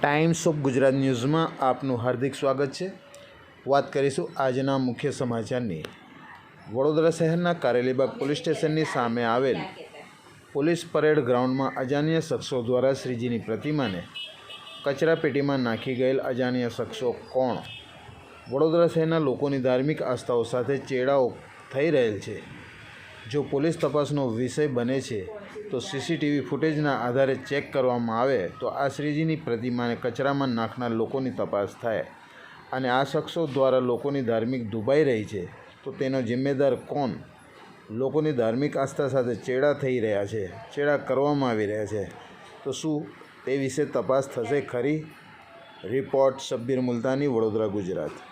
Times of Gujarat ન્યૂઝમાં આપનું હાર્દિક સ્વાગત છે. વાત કરીશું આજના મુખ્ય સમાચારની. વડોદરા શહેરના કારેલીબાગ પોલીસ સ્ટેશનની સામે આવેલ પોલીસ પરેડ ગ્રાઉન્ડમાં અજાણ્યા શખ્સો દ્વારા શ્રીજીની પ્રતિમાને કચરાપેટીમાં નાખી ગયેલ અજાણ્યા શખ્સો કોણ? વડોદરા શહેરના લોકોની ધાર્મિક આસ્થાઓ સાથે ચેડાઓ થઈ રહેલ છે. જો પોલીસ તપાસનો વિષય બને છે, તો સીસીટીવી ફૂટેજના આધારે ચેક કરવામાં આવે, તો આ શ્રીજીની પ્રતિમાને કચરામાં નાખનાર લોકોની તપાસ થાય. અને આ શખ્સો દ્વારા લોકોની ધાર્મિક દુબાઈ રહી છે, તો તેનો જિમ્મેદાર કોણ? લોકોની ધાર્મિક આસ્થા સાથે ચેડા થઈ રહ્યા છે, ચેડા કરવામાં આવી રહ્યા છે. તો શું તે વિશે તપાસ થશે ખરી? Report Shabbir Multani, Vadodara, Gujarat.